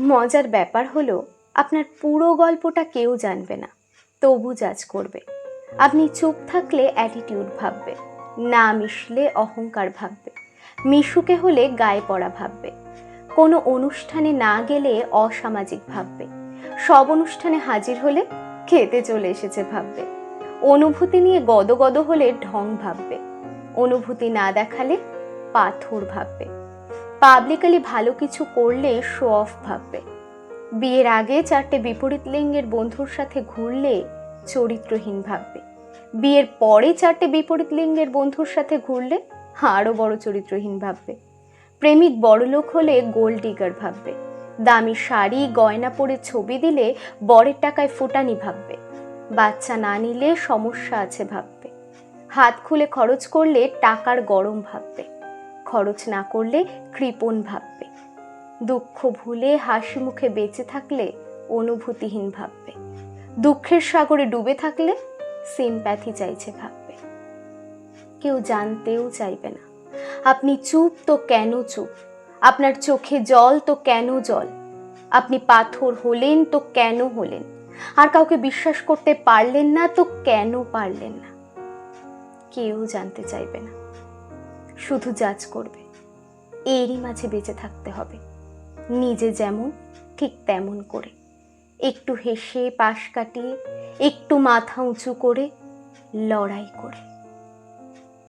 মজার ব্যাপার হলো, আপনার পুরো গল্পটা কেউ জানবে না। তবু জাজ করবে। আপনি চুপ থাকলে অ্যাটিটিউড ভাববে। না মিশলে অহংকার ভাববে। মিশুকে হলে গায়ে পড়া ভাববে। কোনো অনুষ্ঠানে না গেলে অসামাজিক ভাববে। সব অনুষ্ঠানে হাজির হলে খেতে চলে এসেছে ভাববে। অনুভূতি নিয়ে গদগদ হলে ঢং ভাববে। অনুভূতি না দেখালে পাথর ভাববে। পাবলিকালি ভালো কিছু করলে শো অফ ভাববে। বিয়ের আগে চারটে বিপরীত লিঙ্গের বন্ধুর সাথে ঘুরলে চরিত্রহীন ভাববে। বিয়ের পরে চারটে বিপরীত লিঙ্গের বন্ধুর সাথে ঘুরলে আরও বড় চরিত্রহীন ভাববে। প্রেমিক বড়লোক হলে গোল্ড ডিগার ভাববে। দামি শাড়ি, গয়না পরে ছবি দিলে বরের টাকায় ফুটানি ভাববে। বাচ্চা না নিলে সমস্যা আছে ভাববে। হাত খুলে খরচ করলে টাকার গরম ভাববে। খরচ না করলে কৃপণ ভাববে। দুঃখ ভুলে হাসি মুখে বেঁচে থাকলে অনুভূতিহীন ভাববে। দুঃখের সাগরে ডুবে থাকলে সিম্প্যাথি চাইছে ভাববে। কেউ জানতেও চাইবে না। আপনি চুপ তো কেন চুপ? আপনার চোখে জল তো কেন জল? আপনি পাথর হলেন তো কেন হলেন? আর কাউকে বিশ্বাস করতে পারলেন না তো কেন পারলেন না? কেউ জানতে চাইবে না। শুধু জাজ করবে। এরই মাঝে বেঁচে থাকতে হবে। নিজে যেমন, ঠিক তেমন করে। একটু হেসে পাশ কাটিয়ে, একটু মাথা উঁচু করে, লড়াই করে।